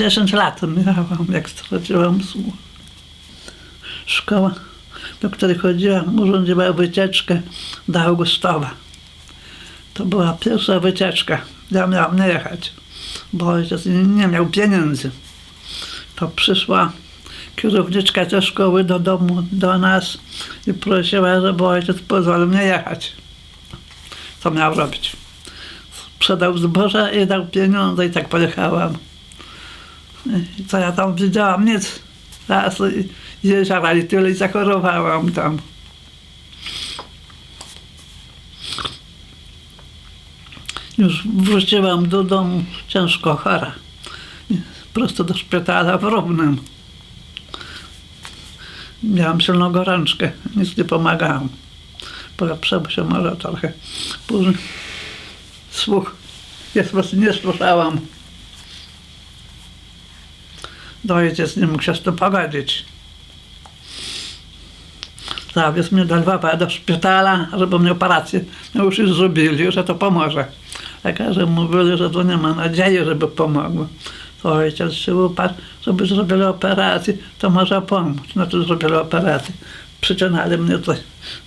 10 lat miałam, jak straciłam słuch. Szkoła, do której chodziłam, urządziła wycieczkę do Augustowa. To była pierwsza wycieczka. Ja miałam nie jechać, bo ojciec nie miał pieniędzy. To przyszła kierowniczka ze szkoły do domu, do nas i prosiła, żeby ojciec pozwolił mnie jechać. Co miał robić? Sprzedał zboże i dał pieniądze i tak pojechałam. Co ja tam widziałam? Nic. Raz jeziora i tyle zachorowałam tam. Już wróciłam do domu ciężko chora. Prosto do szpitala w Równym. Miałam silną gorączkę, nic nie pomagałam. Polepszało się może trochę. Później słuch, prostu nie słyszałam. No ojciec nie mógł się z tym pogodzić. Zawiózł mnie do Lwowa, do szpitala, żeby mnie operację no już zrobili, że to pomoże. Lekarze mówili, że to nie ma nadziei, żeby pomogło. To ojciec się uparł, żeby zrobili operację, to może pomóc. No to zrobili operację. Przycinali mnie tutaj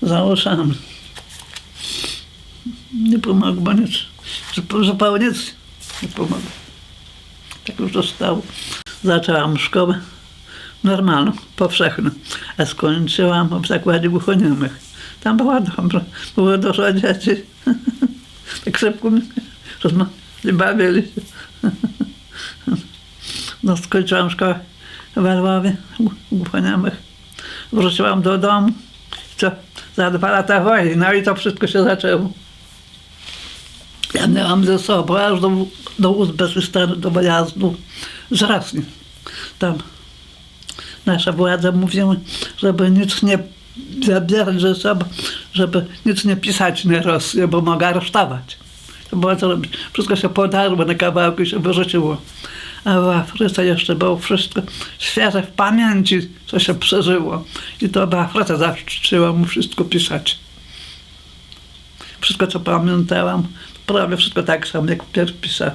za uszami. Nie pomogło nic. Zup- Zupełnie nic nie pomogło. Tak już zostało. Zaczęłam szkołę normalną, powszechną, a skończyłam w zakładzie głuchoniemych. Tam było dobrze, było dużo dzieci. tak szybko mi rozma- nie bawili się. no, skończyłam szkołę w Lwowie, gł- głuchoniemych. Wróciłam do domu. Co, za dwa lata wojny, no i to wszystko się zaczęło. Ja miałam ze sobą aż do, do Uzbekistanu, do wyjazdu z Rosji. Tam nasza władza mówiła, żeby nic nie zabierać ze sobą, żeby nic nie pisać na Rosję, bo mogę aresztować. To było co robić. Wszystko się podarło na kawałki, się wyrzuciło. A w Afryce jeszcze było wszystko świeże w pamięci, co się przeżyło. I to w Afryce zaczęłam mu wszystko pisać. Wszystko, co pamiętałam, prawie wszystko tak samo, jak pierw pisałam.